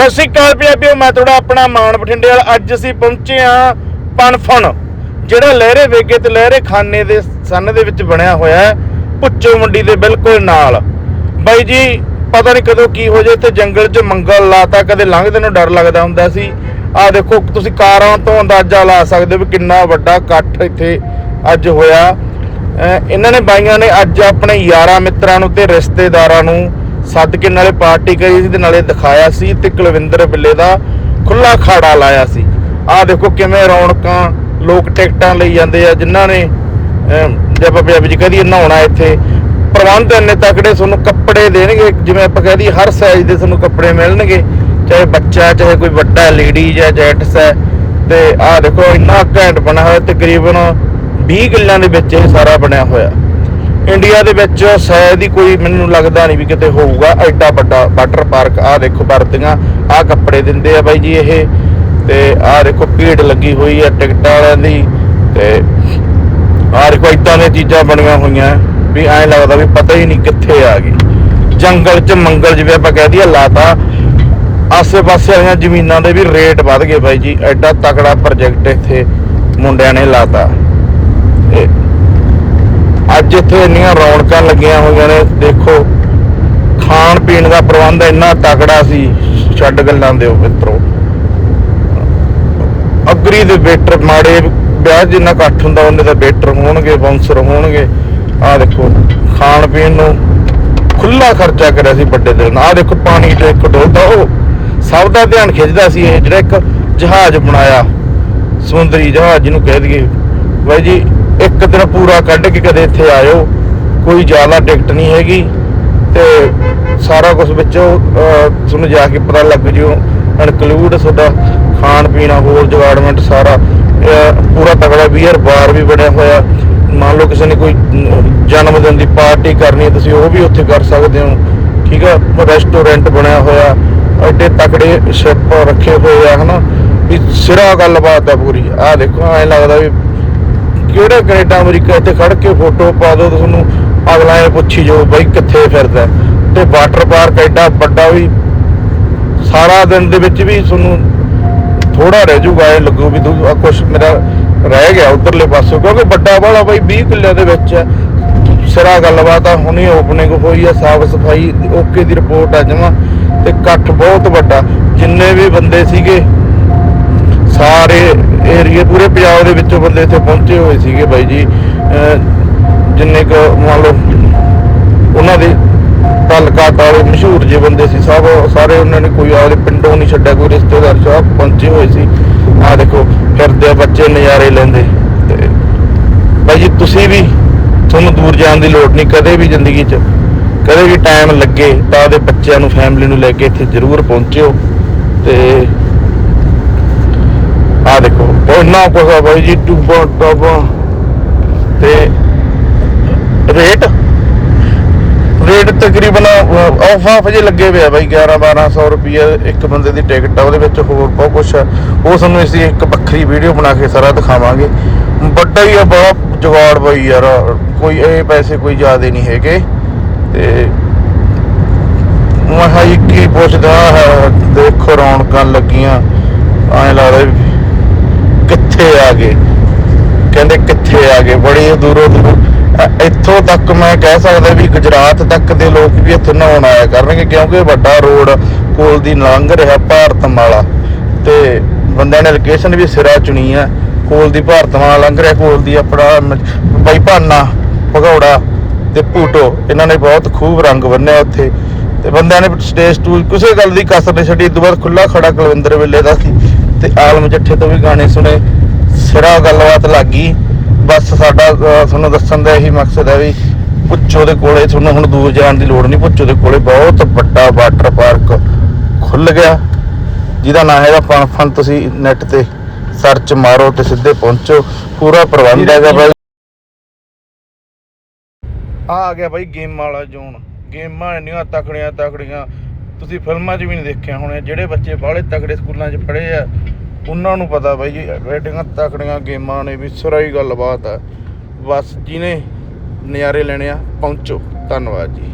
ਸਤਿ ਸ਼੍ਰੀ ਅਕਾਲ ਪੰਜਾਬੀਓ ਮੈਂ ਤੁਹਾਡਾ ਆਪਣਾ ਮਾਨ ਬਠਿੰਡੇ ਵਾਲਾ ਅੱਜ ਅਸੀਂ ਪਹੁੰਚੇ ਆ ਪਨਫਣ ਜਿਹੜਾ ਲਹਿਰੇ ਵੇਗੇ ਤੇ ਲਹਿਰੇ ਖਾਨੇ ਦੇ ਸੰਨ ਦੇ ਵਿੱਚ ਬਣਿਆ ਹੋਇਆ ਹੈ ਪੁੱਚੋ ਮੰਡੀ ਦੇ ਬਿਲਕੁਲ ਨਾਲ। ਬਾਈ ਜੀ, ਪਤਾ ਨਹੀਂ ਕਦੋਂ ਕੀ ਹੋ ਜਾਏ ਤੇ ਜੰਗਲ 'ਚ ਮੰਗਲ ਲਾਤਾ ਕਦੇ ਲੰਘਦੇ ਨੂੰ ਡਰ ਲੱਗਦਾ ਹੁੰਦਾ ਸੀ। ਆਹ ਦੇਖੋ, ਤੁਸੀਂ ਕਾਰਾਂ ਤੋਂ ਅੰਦਾਜ਼ਾ ਲਾ ਸਕਦੇ ਹੋ ਵੀ ਕਿੰਨਾ ਵੱਡਾ ਇਕੱਠ ਇੱਥੇ ਅੱਜ ਹੋਇਆ। ਇਹਨਾਂ ਨੇ ਬਾਈਆਂ ਨੇ ਅੱਜ ਆਪਣੇ ਯਾਰਾਂ ਮਿੱਤਰਾਂ ਨੂੰ ਤੇ ਰਿਸ਼ਤੇਦਾਰਾਂ ਨੂੰ ਸੱਦ ਕੇ ਨਾਲੇ ਪਾਰਟੀ ਕਰੀ ਸੀ ਤੇ ਨਾਲੇ ਦਿਖਾਇਆ ਸੀ ਤੇ ਕੁਲਵਿੰਦਰ ਬਿੱਲੇ ਦਾ ਖੁੱਲਾ ਖਾੜਾ ਲਾਇਆ ਸੀ। ਆਹ ਦੇਖੋ ਕਿਵੇਂ ਰੌਣਕਾਂ ਲੋਕ ਟਿਕਟਾਂ ਲਈ ਜਾਂਦੇ ਆ ਜਿਨ੍ਹਾਂ ਨੇ ਅਮ, ਜੇ ਆਪਾਂ ਪੰਜਾਬੀ ਚ ਕਹਦੀਏ ਨਹਾਉਣਾ ਇੱਥੇ ਪ੍ਰਬੰਧ ਇੰਨੇ ਤਕੜੇ ਤੁਹਾਨੂੰ ਕੱਪੜੇ ਦੇਣਗੇ ਜਿਵੇਂ ਆਪਾਂ ਕਹਿ ਦਈਏ ਹਰ ਸਾਈਜ਼ ਦੇ ਤੁਹਾਨੂੰ ਕੱਪੜੇ ਮਿਲਣਗੇ ਚਾਹੇ ਬੱਚਾ ਚਾਹੇ ਕੋਈ ਵੱਡਾ ਲੇਡੀਜ਼ ਹੈ ਜੈਂਟਸ ਹੈ ਤੇ ਆਹ ਦੇਖੋ ਇੰਨਾ ਘੈਂਟ ਬਣਿਆ ਹੋਇਆ ਤਕਰੀਬਨ 20 ਕਿੱਲਿਆਂ ਦੇ ਵਿੱਚ ਇਹ ਸਾਰਾ ਬਣਿਆ ਹੋਇਆ। ਇੰਡੀਆ ਦੇ ਵਿੱਚ ਸ਼ਾਇਦ ਦੀ ਕੋਈ ਮੈਨੂੰ ਲੱਗਦਾ ਨਹੀਂ ਵੀ ਕਿਤੇ ਹੋਊਗਾ। ਐਡਾ ਵੱਡਾ ਵਾਟਰ ਪਾਰਕ, ਆਹ ਦੇਖੋ ਵਰਦੀਆਂ, ਆਹ ਕੱਪੜੇ ਦਿੰਦੇ ਆ ਬਾਈ ਜੀ ਇਹ। ਤੇ ਆਹ ਦੇਖੋ ਭੀੜ ਲੱਗੀ ਹੋਈ ਹੈ ਟਿਕਟਾਂ ਵਾਲਿਆਂ ਦੀ। ਤੇ ਆਹ ਦੇਖੋ ਇਦਾਂ ਦੀਆਂ ਚੀਜ਼ਾਂ ਬਣੀਆਂ ਹੋਈਆਂ। ਵੀ ਐਂ ਲੱਗਦਾ ਵੀ ਪਤਾ ਹੀ ਨਹੀਂ ਕਿੱਥੇ ਆ ਗਈ। ਜੰਗਲ 'ਚ ਮੰਗਲ ਜਿਵੇਂ ਆਪਾਂ ਕਹਿ ਦਈਏ ਲਾਤਾ, ਆਸੇ-ਪਾਸੇ ਵਾਲੀਆਂ ਜ਼ਮੀਨਾਂ ਦੇ ਵੀ ਰੇਟ ਵੱਧ ਗਏ ਬਾਈ ਜੀ। ਐਡਾ ਤਕੜਾ ਪ੍ਰੋਜੈਕਟ ਇੱਥੇ ਮੁੰਡਿਆਂ ਨੇ ਲਾਤਾ। ਤੇ ਜਿੱਥੇ ਇੰਨੀਆਂ ਰੌਣਕਾਂ ਲੱਗੀਆਂ ਹੋਈਆਂ ਨੇ, ਦੇਖੋ, ਖਾਣ ਪੀਣ ਦਾ ਪ੍ਰਬੰਧ ਇੰਨਾ ਤਕੜਾ ਸੀ, ਛੱਡ ਗੱਲਾਂ ਦਿਓ ਮਿੱਤਰੋ। ਅਗਰੀ ਦੇ ਵੇਟਰ ਮਾੜੇ ਵਿਆਹ ਜਿੰਨਾ ਇਕੱਠ ਹੁੰਦਾ, ਉਹਨੇ ਤਾਂ ਵੇਟਰ ਹੋਣਗੇ ਬਾਉਂਸਰ ਹੋਣਗੇ। ਆਹ ਦੇਖੋ, ਖਾਣ ਪੀਣ ਨੂੰ ਖੁੱਲਾ ਖਰਚਾ ਕਰਿਆ ਸੀ ਵੱਡੇ ਦਿਨ ਆਹ ਦੇਖੋ, ਪਾਣੀ ਤੇ ਇੱਕ ਡੋਲਦਾ ਉਹ ਸਭ ਦਾ ਧਿਆਨ ਖਿੱਚਦਾ ਸੀ ਇਹ ਜਿਹੜਾ ਇੱਕ ਜਹਾਜ਼ ਬਣਾਇਆ। ਸਮੁੰਦਰੀ ਜਹਾਜ਼ ਜਿਹਨੂੰ ਕਹਿ ਦਈਏ। ਬਾਈ ਜੀ ਇੱਕ ਦਿਨ ਪੂਰਾ ਕੱਢ ਕੇ ਕਦੇ ਇੱਥੇ ਆਇਓ। ਕੋਈ ਜ਼ਿਆਦਾ ਟਿਕਟ ਨਹੀਂ ਹੈਗੀ। ਤੇ ਸਾਰਾ ਕੁਝ ਵਿੱਚੋਂ ਤੁਹਾਨੂੰ ਜਾ ਕੇ ਪਤਾ ਲੱਗ ਜਿਓ। ਇਨਕਲੂਡ ਤੁਹਾਡਾ ਖਾਣ ਪੀਣਾ, ਹੋਰ ਜਗਾੜਮੈਂਟ ਸਾਰਾ। ਪੂਰਾ ਤਗੜਾ ਬੀਅਰ ਬਾਰ ਵੀ ਬਣਿਆ ਹੋਇਆ। ਮੰਨ ਲਓ ਕਿਸੇ ਨੇ ਕੋਈ ਜਨਮ ਦਿਨ ਦੀ ਪਾਰਟੀ ਕਰਨੀ ਹੈ, ਤੁਸੀਂ ਉਹ ਵੀ ਉੱਥੇ ਕਰ ਸਕਦੇ ਹੋ। ਠੀਕ ਆ? ਰੈਸਟੋਰੈਂਟ ਬਣਿਆ ਹੋਇਆ। ਐਡੇ ਤਕੜੇ ਸ਼ਿਪ ਰੱਖੇ ਹੋਏ ਆ, ਹਨਾ? ਵੀ ਸਿਰਾ ਗੱਲਬਾਤ ਆ ਪੂਰੀ। ਆਹ ਦੇਖੋ, ਐਂ ਲੱਗਦਾ ਵੀ ਕਿਹੜਾ ਕੈਨੇਡਾ, ਅਮਰੀਕਾ ਇੱਥੇ ਖੜ ਕੇ ਫੋਟੋ ਪਾ ਦੋ ਤੁਹਾਨੂੰ ਅਗਲਾ ਇਹ ਪੁੱਛੀ ਜੋ ਬਈ ਕਿੱਥੇ ਫਿਰਦਾ ਤੇ ਵਾਟਰ ਪਾਰਕ ਐਡਾ ਵੱਡਾ ਵੀ ਸਾਰਾ ਦਿਨ ਦੇ ਵਿੱਚ ਵੀ ਤੁਹਾਨੂੰ ਥੋੜਾ ਰਹਿ ਜੂਗਾ ਇਹ ਲੱਗੂ ਵੀ ਕੁਝ ਮੇਰਾ ਰਹਿ ਗਿਆ ਉਧਰਲੇ ਪਾਸੇ, ਕਿਉਂਕਿ ਵੱਡਾ ਵਾਲਾ ਬਈ 20 ਕਿੱਲਿਆਂ ਦੇ ਵਿੱਚ ਹੈ। ਸਿਰਾ ਗੱਲਬਾਤ ਆ, ਹੁਣੀ ਓਪਨਿੰਗ ਹੋਈ ਆ, ਸਾਫ਼ ਸਫ਼ਾਈ ਓਕੇ ਦੀ ਰਿਪੋਰਟ ਆ ਜਮਾ, ਤੇ ਇਕੱਠ ਬਹੁਤ ਵੱਡਾ ਜਿੰਨੇ ਵੀ ਬੰਦੇ ਸੀਗੇ, ਸਾਰੇ ਏਰੀਏ ਪੂਰੇ ਪੰਜਾਬ ਦੇ ਵਿੱਚੋਂ ਬੰਦੇ ਇੱਥੇ ਪਹੁੰਚੇ ਹੋਏ ਸੀਗੇ ਬਾਈ ਜੀ। ਜਿੰਨੇ ਕੁ ਮੰਨ ਲਓ ਉਹਨਾਂ ਦੇ ਤਲਕਾਟ ਵਾਲੇ ਮਸ਼ਹੂਰ ਜੇ ਬੰਦੇ ਸੀ, ਸਭ ਸਾਰੇ ਉਹਨਾਂ ਨੇ ਕੋਈ ਆਪਦੇ ਪਿੰਡੋਂ ਨਹੀਂ ਛੱਡਿਆ, ਕੋਈ ਰਿਸ਼ਤੇਦਾਰ ਸਭ ਪਹੁੰਚੇ ਹੋਏ ਸੀ। ਆਹ ਦੇਖੋ, ਫਿਰਦੇ ਆ, ਬੱਚੇ ਨਜ਼ਾਰੇ ਲੈਂਦੇ। ਤੇ ਬਾਈ ਜੀ, ਤੁਸੀਂ ਵੀ ਤੁਹਾਨੂੰ ਦੂਰ ਜਾਣ ਦੀ ਲੋੜ ਨਹੀਂ, ਕਦੇ ਵੀ ਜ਼ਿੰਦਗੀ 'ਚ, ਕਦੇ ਵੀ ਟਾਈਮ ਲੱਗੇ ਤਾਂ ਉਹਦੇ ਬੱਚਿਆਂ ਨੂੰ ਫੈਮਿਲੀ ਨੂੰ ਲੈ ਕੇ ਇੱਥੇ ਜ਼ਰੂਰ ਪਹੁੰਚਿਓ। ਤੇ ਆ ਦੇਖੋ ਇੰਨਾ ਕੁਛ ਬਾਈ ਜੀ ਟੂਬਾਂ ਟਾਬਾਂ ਤੇ ਰੇਟ? ਰੇਟ ਤਕਰੀਬਨ ਆਫ ਆਫ ਜੇ ਲੱਗੇ ਹੋਏ ਆ ਬਾਈ 11 1200 ਰੁਪਏ ਇੱਕ ਬੰਦੇ ਦੀ ਟਿਕਟ ਆ, ਉਹਦੇ ਵਿੱਚ ਹੋਰ ਬਹੁਤ ਕੁਛ ਆ। ਉਹ ਤੁਹਾਨੂੰ ਅਸੀਂ ਇੱਕ ਵੱਖਰੀ ਵੀਡੀਓ ਬਣਾ ਕੇ ਸਾਰਾ ਦਿਖਾਵਾਂਗੇ। ਵੱਡਾ ਹੀ ਆ ਬਹੁਤ ਜਵਾੜ ਬਾਈ ਯਾਰ, ਕੋਈ ਇਹ ਪੈਸੇ ਕੋਈ ਜ਼ਿਆਦੇ ਨਹੀਂ ਹੈਗੇ। ਤੇ ਮੈਂ ਕੀ ਪੁੱਛਦਾ ਹੈ ਦੇਖੋ ਰੌਣਕਾਂ ਲੱਗੀਆਂ। ਐਂ ਲੱਗਦਾ ਵੀ ਕਿੱਥੇ ਆ ਗਏ? ਕਹਿੰਦੇ ਕਿੱਥੇ ਆ ਗਏ? ਬੜੀ ਦੂਰੋਂ ਦੂਰੋਂ। ਇੱਥੋਂ ਤੱਕ ਮੈਂ ਕਹਿ ਸਕਦਾ ਵੀ ਗੁਜਰਾਤ ਤੱਕ ਦੇ ਲੋਕ ਵੀ ਇੱਥੇ ਨਹਾਉਣ ਆਇਆ ਕਰਨਗੇ, ਕਿਉਂਕਿ ਵੱਡਾ ਰੋਡ ਕੋਲ ਦੀ ਲੰਘ ਰਿਹਾ ਭਾਰਤ ਤੇ ਬੰਦਿਆਂ ਨੇ ਲੋਕੇਸ਼ਨ ਵੀ ਸਿਰਾ ਚੁਣੀ ਆ। ਕੋਲ ਦੀ ਭਾਰਤ ਮਾਲਾ ਲੰਘ ਰਿਹਾ, ਕੋਲ ਦੀ ਆਪਣਾ ਬਾਈ ਭਾਨਾ, ਭਗੌੜਾ ਤੇ ਭੂਟੋ। ਇਹਨਾਂ ਨੇ ਬਹੁਤ ਖੂਬ ਰੰਗ ਬੰਨਿਆ ਉੱਥੇ। ਤੇ ਬੰਦਿਆਂ ਨੇ ਸਟੇਜ ਟੂ ਕਿਸੇ ਗੱਲ ਦੀ ਕਸਰ ਨਹੀਂ ਛੱਡੀ। ਇਦੋਂ ਬਾਅਦ ਖੁੱਲਾ ਖੜਾ ਕੁਲਵਿੰਦਰ ਵੇਲੇ ਦਾ ਸੀ। ਤੇ ਆਲਮ ਜੱਠੇ ਤੋਂ ਵੀ ਗਾਣੇ ਸੁਣੇ ਸਿਰਾ ਗੱਲਬਾਤ ਲੱਗੀ। ਬਸ ਸਾਡਾ ਤੁਹਾਨੂੰ ਦੱਸਣ ਦਾ ਇਹੀ ਮਕਸਦ ਹੈ ਵੀ ਪੁੱਛੋ ਦੇ ਕੋਲੇ ਤੁਹਾਨੂੰ ਹੁਣ ਦੂਰ ਜਾਣ ਦੀ ਲੋੜ ਨਹੀਂ ਪੁੱਛੋ ਦੇ ਕੋਲੇ ਬਹੁਤ ਵੱਡਾ ਵਾਟਰ ਪਾਰਕ ਖੁੱਲ ਗਿਆ। ਜਿਹਦਾ ਨਾਂ ਹੈਗਾ ਫਨ ਫਨ ਤੁਸੀਂ ਨੈਟ ਤੇ ਸਰਚ ਮਾਰੋ ਤੇ ਸਿੱਧੇ ਪਹੁੰਚੋ। ਪੂਰਾ ਪ੍ਰਬੰਧ ਹੈਗਾ ਬਾਈ। ਆ ਆ ਗਿਆ ਬਾਈ ਗੇਮ ਵਾਲਾ ਜ਼ੋਨ ਗੇਮਾਂ ਇੰਨੀਆਂ ਤਕੜੀਆਂ ਤਕੜੀਆਂ ਤੁਸੀਂ ਫਿਲਮਾਂ 'ਚ ਵੀ ਨਹੀਂ ਦੇਖਿਆ ਹੋਣਾ, ਜਿਹੜੇ ਬੱਚੇ ਬਾਹਲੇ ਤਕੜੇ ਸਕੂਲਾਂ 'ਚ ਪੜ੍ਹੇ ਆ, ਉਹਨਾਂ ਨੂੰ ਪਤਾ ਬਾਈ ਜੀ ਐਡੀਆਂ ਤਕੜੀਆਂ ਗੇਮਾਂ ਨੇ ਵੀ ਸਿਰਾ ਹੀ ਗੱਲਬਾਤ ਆ। ਬਸ, ਜਿਹਨੇ ਨਜ਼ਾਰੇ ਲੈਣੇ ਆ, ਪਹੁੰਚੋ। ਧੰਨਵਾਦ ਜੀ।